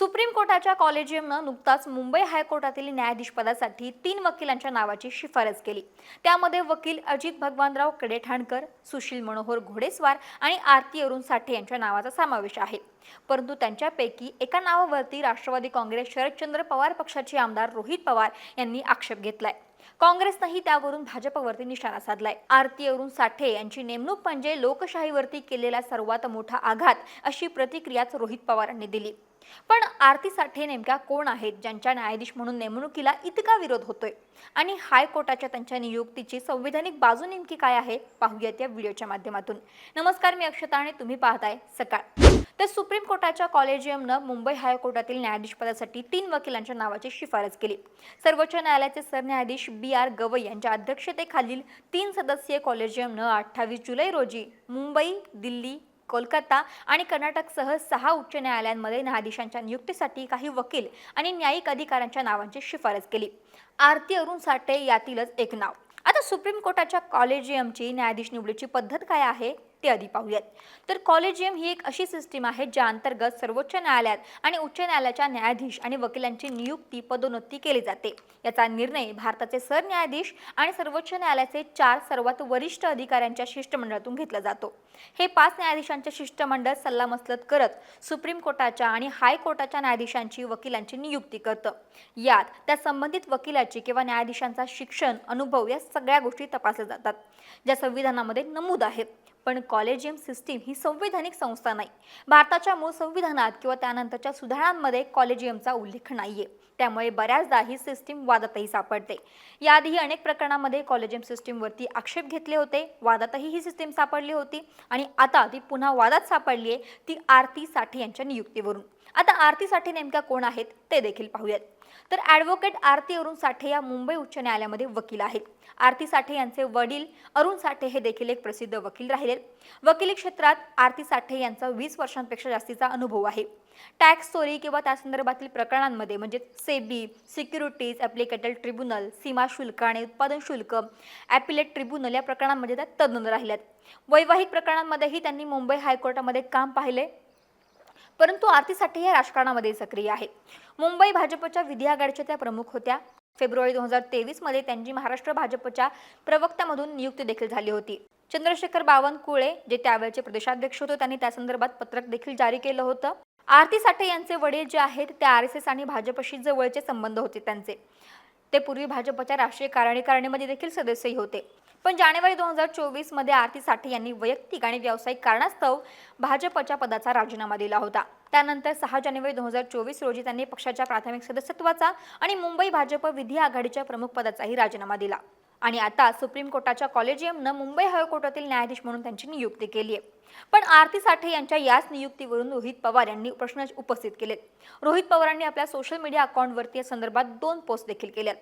Supreme कोर्टाच्या कॉलेजियमनं नुकताच मुंबई हायकोर्टातील न्यायाधीश पदासाठी तीन वकिलांच्या नावाची शिफारस केली. त्यामध्ये वकील अजित भगवानराव कडेठाणकर सुशील मनोहर घोडेस्वार आणि आरती अरुण साठे यांच्या नावाचा समावेश आहे. परंतु त्यांच्यापैकी एका नावावरती राष्ट्रवादी काँग्रेस शरदचंद्र पवार पक्षाचे आमदार रोहित पवार यांनी आक्षेप घेतलाय. काँग्रेसनंही त्यावरून भाजपवरती निशाणा साधलाय. आरती अरुण साठे यांची नेमणूक म्हणजे लोकशाहीवरती केलेला सर्वात मोठा आघात अशी प्रतिक्रियाच रोहित पवारांनी दिली. पण आरती साठे नेमक्या कोण आहेत? ज्यांच्या न्यायाधीश म्हणून नेमणुकीला इतका विरोध होतोय? आणि हायकोर्टाच्या त्यांच्या नियुक्तीची संविधानिक बाजू नेमकी काय आहे? पाहूयात या व्हिडिओच्या माध्यमातून. नमस्कार मी अक्षता आणि तुम्ही पाहताय सकाळ. तर सुप्रीम कोर्टाच्या कॉलेजियमनं मुंबई हायकोर्टातील न्यायाधीशपदासाठी तीन वकिलांच्या नावाची शिफारस केली. सर्वोच्च न्यायालयाचे सरन्यायाधीश बी आर गवई यांच्या अध्यक्षतेखालील तीन सदस्यीय कॉलेजियमनं अठ्ठावीस जुलै रोजी मुंबई दिल्ली कोलकाता आणि कर्नाटकसह सहा उच्च न्यायालयांमध्ये न्यायाधीशांच्या नियुक्तीसाठी काही वकील आणि न्यायिक अधिकाऱ्यांच्या नावांची शिफारस केली. आरती अरुण साठे यातीलच एक नाव. आता सुप्रीम कोर्टाच्या कॉलेजियमची न्यायाधीश निवडीची पद्धत काय आहे? ते आधी पाहूयात. तर कॉलेजियम ही एक अशी सिस्टीम आहे ज्या अंतर्गत सर्वोच्च न्यायालयात आणि उच्च न्यायालयाच्या न्यायाधीश आणि वकिलांची नियुक्ती पदोन्नती केली जाते. याचा निर्णय भारताचे सरन्यायाधीश आणि सर्वोच्च न्यायालयाचे चार सर्वात वरिष्ठ अधिकाऱ्यांच्या शिष्टमंडळातून घेतला जातो. हे पाच न्यायाधीशांचे शिष्टमंडळ सल्लामसलत करत सुप्रीम कोर्टाच्या आणि हायकोर्टाच्या न्यायाधीशांची वकिलांची नियुक्ती करतं. यात त्या संबंधित वकिलाची किंवा न्यायाधीशांचा शिक्षण अनुभव या सगळ्या गोष्टी तपासल्या जातात ज्या संविधानामध्ये नमूद आहेत. पण कॉलेजियम सिस्टीम ही संवैधानिक संस्था नाही. भारताच्या मूळ संविधानात किंवा त्यानंतरच्या सुधारणांमध्ये कॉलेजियमचा उल्लेख नाहीये. त्यामुळे बऱ्याचदा ही सिस्टीम वादातही सापडते. याआधीही अनेक प्रकरणामध्ये कॉलेजियम सिस्टीमवरती आक्षेप घेतले होते. वादातही ही सिस्टीम सापडली होती आणि आता ती पुन्हा वादात सापडली आहे ती आरती साठे यांच्या नियुक्तीवरून. आता आरती साठे नेमक्या कोण आहेत ते देखील पाहूयात. तर ॲडव्होकेट आरती अरुण साठे या मुंबई उच्च न्यायालयामध्ये वकील आहेत. आरती साठे यांचे वडील अरुण साठे हे देखील एक प्रसिद्ध वकील राहिले. वकिली क्षेत्रात आरती साठे यांचा वीस वर्षांपेक्षा जास्तीचा अनुभव आहे. टॅक्स चोरी किंवा त्या संदर्भातील प्रकरणांमध्ये म्हणजे सेबी सिक्युरिटीज ॲप्लिकेटेड ट्रिब्युनल सीमा शुल्क आणि उत्पादन शुल्क ॲपिलेट ट्रिब्युनल या प्रकरणांमध्ये त्या तज्ज्ञ राहिल्यात. वैवाहिक प्रकरणांमध्येही त्यांनी मुंबई हायकोर्टामध्ये काम पाहिले. परंतु आरती साठे या राजकारणामध्ये सक्रिय आहेत मुंबई भाजपच्या विधी आघाडीच्या त्या प्रमुख होत्या. फेब्रुवारी दोन हजार तेवीसमध्ये त्यांची महाराष्ट्र भाजपच्या प्रवक्त्यामधून नियुक्ती देखील झाली होती. चंद्रशेखर बावनकुळे जे त्यावेळेचे प्रदेशाध्यक्ष होते त्यांनी त्या संदर्भात पत्रक देखील जारी केलं होतं. आरती साठे यांचे वडील जे आहेत ते आर एस एस आणि भाजपशी जवळचे संबंध होते त्यांचे. ते पूर्वी भाजपच्या राष्ट्रीय कार्यकारिणीमध्ये देखील सदस्यही होते. पण जानेवारी दोन हजार चोवीसमध्ये आरती साठे यांनी वैयक्तिक आणि व्यावसायिक कारणास्तव भाजपच्या पदाचा राजीनामा दिला होता. त्यानंतर सहा जानेवारी दोन हजार चोवीस रोजी त्यांनी पक्षाच्या प्राथमिक सदस्यत्वाचा आणि मुंबई भाजप विधी आघाडीच्या प्रमुख पदाचाही राजीनामा दिला. आणि आता सुप्रीम कोर्टाच्या कॉलेजियमनं मुंबई हायकोर्टातील न्यायाधीश म्हणून त्यांची नियुक्ती केली आहे पण आरती साठे यांच्या याच नियुक्तीवरून रोहित पवार यांनी प्रश्न उपस्थित केले. रोहित पवारांनी आपल्या सोशल मीडिया अकाउंटवरती या संदर्भात दोन पोस्ट देखील केल्यात.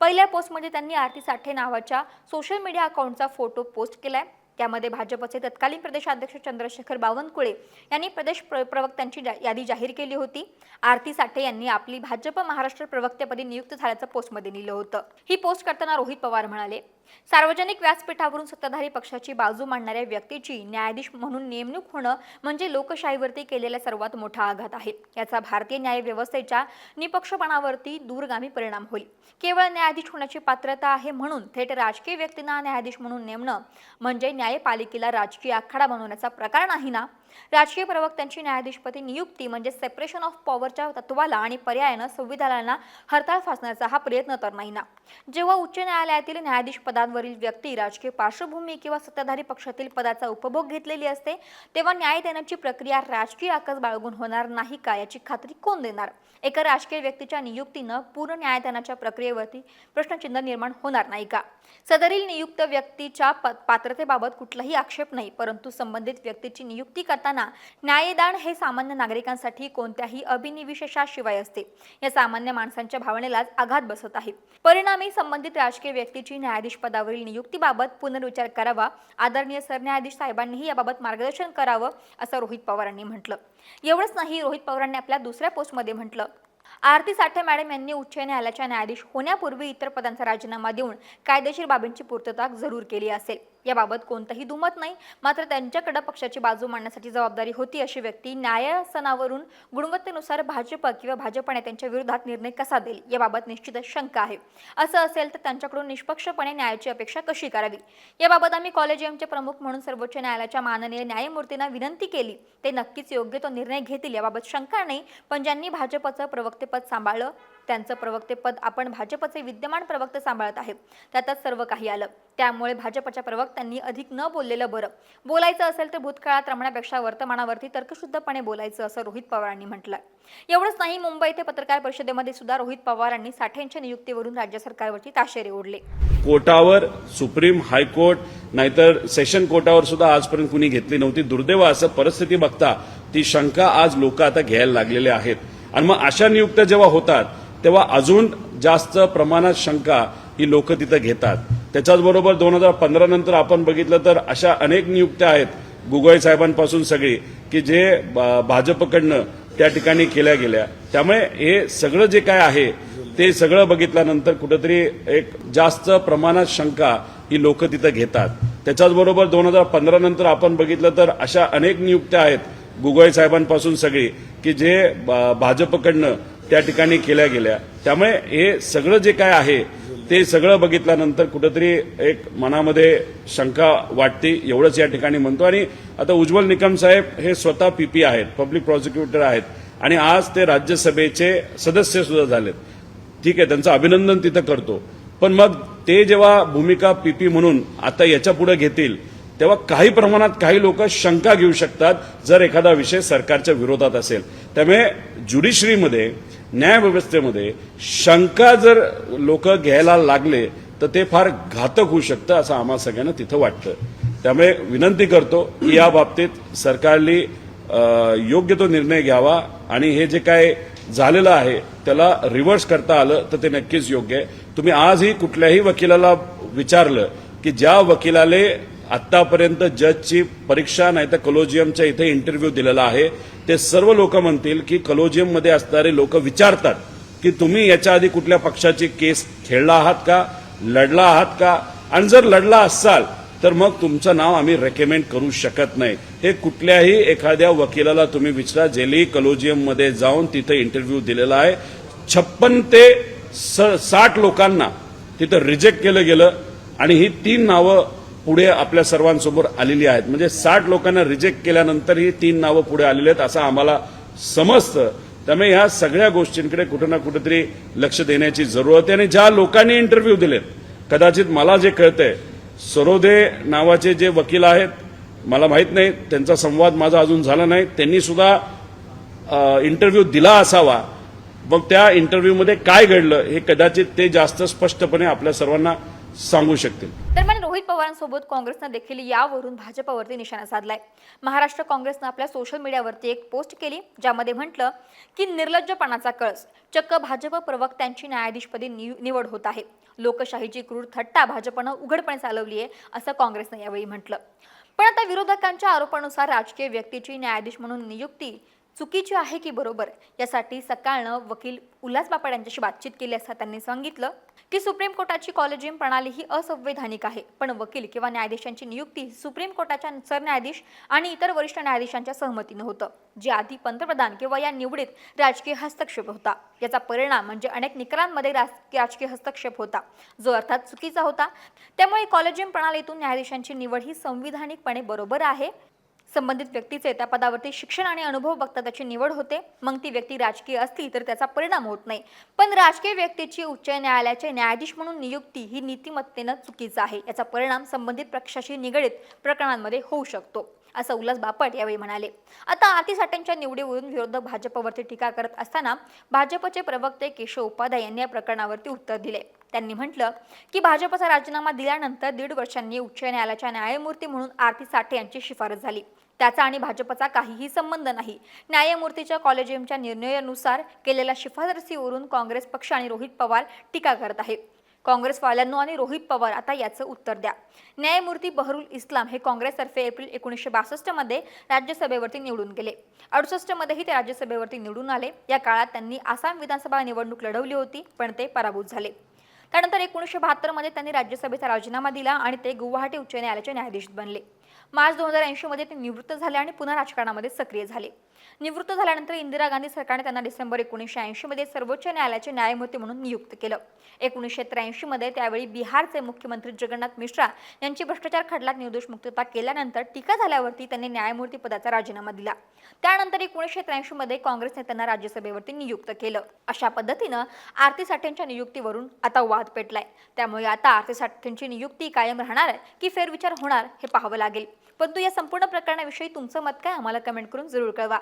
पहिल्या पोस्टमध्ये त्यांनी आरती साठे नावाच्या सोशल मीडिया अकाउंटचा फोटो पोस्ट केलाय. त्यामध्ये भाजपचे तत्कालीन प्रदेशाध्यक्ष चंद्रशेखर बावनकुळे यांनी प्रदेश प्र प्रवक्त्यांची यादी जाहीर केली होती. आरती साठे यांनी आपली भाजप महाराष्ट्र प्रवक्तेपदी नियुक्त झाल्याचं पोस्टमध्ये लिहिलं होतं. ही पोस्ट करताना रोहित पवार म्हणाले सार्वजनिक व्यासपीठावरून सत्ताधारी पक्षाची बाजू मांडणाऱ्या व्यक्तीची न्यायाधीश म्हणून नेमणूक होणं म्हणजे लोकशाहीवरती केलेला सर्वात मोठा आघात आहे. याचा भारतीय न्याय व्यवस्थेच्या निपक्षपणावरती दूरगामी परिणाम होईल. केवळ न्यायाधीश होण्याची पात्रता आहे म्हणून थेट राजकीय व्यक्तींना न्यायाधीश म्हणून नेमणं म्हणजे न्यायपालिकेला राजकीय आखाडा बनवण्याचा प्रकार नाही ना? राजकीय प्रवक्त्यांची न्यायाधीशपदी नियुक्ती म्हणजे सेपरेशन ऑफ पॉवरच्या तत्वाला आणि पर्यायानं संविधानाला हरताळ फासण्याचा हा प्रयत्न तर नाही ना? जेव्हा उच्च न्यायालयातील न्यायाधीश पदांवरील व्यक्ती राजकीय पार्श्वभूमी किंवा सत्ताधारी पक्षातील पदाचा उपभोग घेतलेली असते तेव्हा न्याय देण्याची प्रक्रिया राजकीय आकस बाळगून होणार नाही का याची खात्री कोण देणार? एका राजकीय व्यक्तीच्या नियुक्तीनं पूर्ण न्यायदानाच्या प्रक्रियेवरती प्रश्नचिन्ह निर्माण होणार नाही का? सदरील नियुक्त व्यक्तीच्या पात्रतेबाबत कुठलाही आक्षेप नाही परंतु संबंधित व्यक्तीची नियुक्ती करताना न्यायदान हे सामान्य नागरिकांसाठी कोणत्याही अभिनिविशेषाशिवाय असते. या सामान्य माणसांच्या भावनेलाच आघात बसत आहे. परिणामी संबंधित राजकीय व्यक्तीची न्यायाधीश पदावरील नियुक्तीबाबत पुनर्विचार करावा. आदरणीय सरन्यायाधीश साहेबांनीही याबाबत मार्गदर्शन करावं असं रोहित पवारांनी म्हटलं. एवढंच नाही रोहित पवारांनी आपल्या दुसऱ्या पोस्टमध्ये म्हटलं. आरती साठे मॅडम यांनी उच्च न्यायालयाच्या न्यायाधीश होण्यापूर्वी इतर पदांचा राजीनामा देऊन कायदेशीर बाबींची पूर्तता जरूर केली असेल. याबाबत कोणतंही दुमत नाही. मात्र त्यांच्याकडे पक्षाची बाजू मांडण्यासाठी जबाबदारी होती अशी व्यक्ती न्यायासनावरून गुणवत्तेनुसार भाजप किंवा भाजप नेत्यांच्या विरोधात निर्णय कसा देईल याबाबत निश्चितच शंका आहे. असं असेल तर त्यांच्याकडून निष्पक्षपणे न्यायाची अपेक्षा कशी करावी? याबाबत आम्ही कॉलेजियमचे प्रमुख म्हणून सर्वोच्च न्यायालयाच्या माननीय न्यायमूर्तींना विनंती केली. ते नक्कीच योग्य तो निर्णय घेतील याबाबत शंका नाही. पण ज्यांनी भाजपचं प्रवक्तेपद सांभाळलं त्यांचं प्रवक्तेपद आपण भाजपचे विद्यमान प्रवक्ते सांभाळत आहे. त्यातच सर्व काही आलं. त्यामुळे भाजपच्या प्रवक्त्यांनी अधिक न बोललेलं बरं. बोलायचं असेल तर भूतकाळात रमण्यापेक्षा वर्तमानावरती तर्कशुद्धपणे बोलायचं असं रोहित पवारांनी म्हटलं एवढंच नाही मुंबई इथे पत्रकार परिषदेमध्ये सुद्धा रोहित पवारांनी साठेंच्या नियुक्तीवरून राज्य सरकारवरती ताशेरे ओढले. कोर्टावर सुप्रीम हायकोर्ट नाहीतर सेशन कोर्टावर सुद्धा आजपर्यंत कुणी घेतली नव्हती. दुर्दैव असं परिस्थिती बघता ती शंका आज लोक आता घ्यायला लागलेले आहेत. आणि मग अशा नियुक्त्या जेव्हा होतात तेव्हा अजून जास्त प्रमाणात शंका ही लोक तिथं घेतात. त्याच्याचबरोबर दोन हजार पंधरा नंतर आपण बघितलं तर अशा अनेक नियुक्त्या आहेत गुगोय साहेबांपासून सगळी की जे ब- भाजपकडनं त्या ठिकाणी केल्या गेल्या. त्यामुळे हे सगळं जे काय आहे ते सगळं बघितल्यानंतर कुठंतरी एक जास्त प्रमाणात शंका ही लोक तिथं घेतात. त्याच्याचबरोबर दोन हजार पंधरा नंतर आपण बघितलं तर अशा अनेक नियुक्त्या आहेत गुगोय साहेबांपासून सगळी की जे ब- भाजपकडनं त्या ठिकाणी केल्या गेल्या. त्यामुळे हे सगळं जे काय आहे ते सगळं बघितल्यानंतर कुठंतरी एक मनामध्ये शंका वाटते एवढंच या ठिकाणी म्हणतो. आणि आता उज्ज्वल निकम साहेब हे स्वतः पीपी आहेत पब्लिक प्रॉसिक्युटर आहेत. आणि आज ते राज्यसभेचे सदस्य सुद्धा झालेत. ठीक आहे त्यांचं अभिनंदन तिथं करतो. पण मग ते जेव्हा भूमिका पीपी म्हणून आता याच्यापुढे घेतील तेव्हा काही प्रमाणात काही लोक शंका घेऊ शकतात जर एखादा विषय सरकारच्या विरोधात असेल. त्यामुळे ज्युडिशरीमध्ये न्यायव्यवस्थेमध्ये शंका जर लोक घ्यायला लागले तर ते फार घातक होऊ शकतं असं आम्हा सगळ्यांना तिथं वाटतं. त्यामुळे विनंती करतो की या बाबतीत सरकारने योग्य तो निर्णय घ्यावा आणि हे जे काय झालेलं आहे त्याला रिव्हर्स करता आलं तर ते नक्कीच योग्य आहे. तुम्ही आजही कुठल्याही वकिलाला विचारलं की ज्या वकिलाले आत्तापर्यंत जजची परीक्षा नाही तर कलोजियमच्या इथे इंटरव्ह्यू दिलेला आहे. ते सर्व लोक म्हणतील की कलोजियममध्ये असणारे लोक विचारतात की तुम्ही याच्या आधी कुठल्या पक्षाची केस खेळला आहात का लढला आहात का? आणि जर लढला असाल तर मग तुमचं नाव आम्ही रेकमेंड करू शकत नाही. हे कुठल्याही एखाद्या वकिलाला तुम्ही विचारा जेली कलोजियममध्ये जाऊन तिथे इंटरव्ह्यू दिलेला आहे. छप्पन ते स- साठ लोकांना तिथं रिजेक्ट केलं गेलं आणि ही तीन नावं पुढे आपल्या सर्वांसमोर आलेली आहेत. म्हणजे साठ लोकांना रिजेक्ट केल्यानंतर ही तीन नावं पुढे आलेली आहेत असं आम्हाला समजतं. त्यामुळे ह्या सगळ्या गोष्टींकडे कुठं ना कुठेतरी लक्ष देण्याची जरूरत आहे. आणि ज्या लोकांनी इंटरव्ह्यू दिलेत कदाचित मला जे कळतंय सरोदे नावाचे जे वकील आहेत मला माहीत नाही त्यांचा संवाद माझा अजून झाला नाही त्यांनी सुद्धा इंटरव्ह्यू दिला असावा. मग त्या इंटरव्ह्यूमध्ये काय घडलं हे कदाचित ते जास्त स्पष्टपणे आपल्या सर्वांना सांगू शकतील. दरम्यान रोहित पवारांसोबत काँग्रेसनं देखील यावरून भाजपवरती निशाणा साधलाय. महाराष्ट्र काँग्रेसनं आपल्या सोशल मीडियावरती एक पोस्ट केली ज्यामध्ये म्हटलं की निर्लज्जपणाचा कळस चक्क भाजप प्रवक्त्यांची न्यायाधीशपदी निव- निवड होत आहे. लोकशाहीची क्रूर थट्टा भाजपनं उघडपणे चालवली आहे असं काँग्रेसनं यावेळी म्हटलं. पण आता विरोधकांच्या आरोपानुसार राजकीय व्यक्तीची न्यायाधीश म्हणून नियुक्ती चुकीची आहे की बरोबर? यासाठी सकाळनं वकील उल्हास बापड यांच्याशी बातचीत केली असता त्यांनी सांगितलं की सुप्रीम कोर्टाची कॉलेजियम प्रणाली ही असंवैधानिक आहे. पण वकील किंवा न्यायाधीशांची नियुक्ती सुप्रीम कोर्टाच्या सरन्यायाधीश आणि इतर वरिष्ठ न्यायाधीशांच्या सहमतीनं होतं. जे आधी पंतप्रधान किंवा या निवडीत राजकीय हस्तक्षेप होता. याचा परिणाम म्हणजे अनेक निकालांमध्ये राजकीय हस्तक्षेप होता. जो अर्थात चुकीचा होता. त्यामुळे कॉलेजियम प्रणालीतून न्यायाधीशांची निवड ही संविधानिकपणे बरोबर आहे. संबंधित व्यक्तीचे त्या पदावरती शिक्षण आणि अनुभव बघता त्याची निवड होते. मग ती व्यक्ती राजकीय असली तर त्याचा परिणाम होत नाही. पण राजकीय व्यक्तीची उच्च न्यायालयाचे न्यायाधीश म्हणून नियुक्ती ही नीतिमत्तेनं चुकीचा आहे. याचा परिणाम संबंधित पक्षाशी निगडीत प्रकरणांमध्ये होऊ शकतो असं उल्हास बापट यावेळी म्हणाले. आता आरती साठेंच्या निवडीवरून विरोधक भाजपवरती टीका करत असताना भाजपचे प्रवक्ते केशव उपाध्याय यांनी या प्रकरणावरती उत्तर दिले. त्यांनी म्हटलं की भाजपचा राजीनामा दिल्यानंतर दीड वर्षांनी उच्च न्यायालयाच्या न्यायमूर्ती म्हणून आरती साठे यांची शिफारस झाली. त्याचा आणि भाजपचा काहीही संबंध नाही. न्यायमूर्तीच्या कॉलेजियमच्या निर्णयानुसार केलेल्या शिफारसीवरून काँग्रेस पक्ष आणि रोहित पवार टीका करत आहे काँग्रेसवाल्यांनो आणि रोहित पवार आता याचं उत्तर द्या. न्यायमूर्ती बहरुल इस्लाम हे काँग्रेसतर्फे एप्रिल एकोणीसशे बासष्टमध्ये राज्यसभेवरती निवडून गेले. अडुसष्टमध्येही ते राज्यसभेवरती निवडून आले. या काळात त्यांनी आसाम विधानसभा निवडणूक लढवली होती पण ते पराभूत झाले. त्यानंतर एकोणीसशे बहात्तरमध्ये त्यांनी राज्यसभेचा राजीनामा दिला आणि ते गुवाहाटी उच्च न्यायालयाचे न्यायाधीश बनले. मार्च दोन हजार ऐंशीमध्ये ते निवृत्त झाले आणि पुन्हा राजकारणामध्ये सक्रिय झाले. निवृत्त झाल्यानंतर इंदिरा गांधी सरकारने त्यांना डिसेंबर एकोणीसशे ऐंशीमध्ये सर्वोच्च न्यायालयाचे न्यायमूर्ती म्हणून नियुक्त केलं. एकोणीसशे त्र्याऐंशीमध्ये त्यावेळी बिहारचे मुख्यमंत्री जगन्नाथ मिश्रा यांची भ्रष्टाचार खटल्यात निर्दोष मुक्तता केल्यानंतर टीका झाल्यावरती त्यांनी न्यायमूर्ती पदाचा राजीनामा दिला. त्यानंतर एकोणीसशे त्र्याऐंशीमध्ये काँग्रेसने त्यांना राज्यसभेवरती नियुक्त केलं. अशा पद्धतीनं आरती साठेंच्या नियुक्तीवरून आता वाद पेटलाय. त्यामुळे आता आरती साठेंची नियुक्ती कायम राहणार आहे की फेरविचार होणार हे पाहावं लागेल. परंतु या संपूर्ण प्रकरणाविषयी तुमचं मत काय? आम्हाला कमेंट करून जरूर कळवा.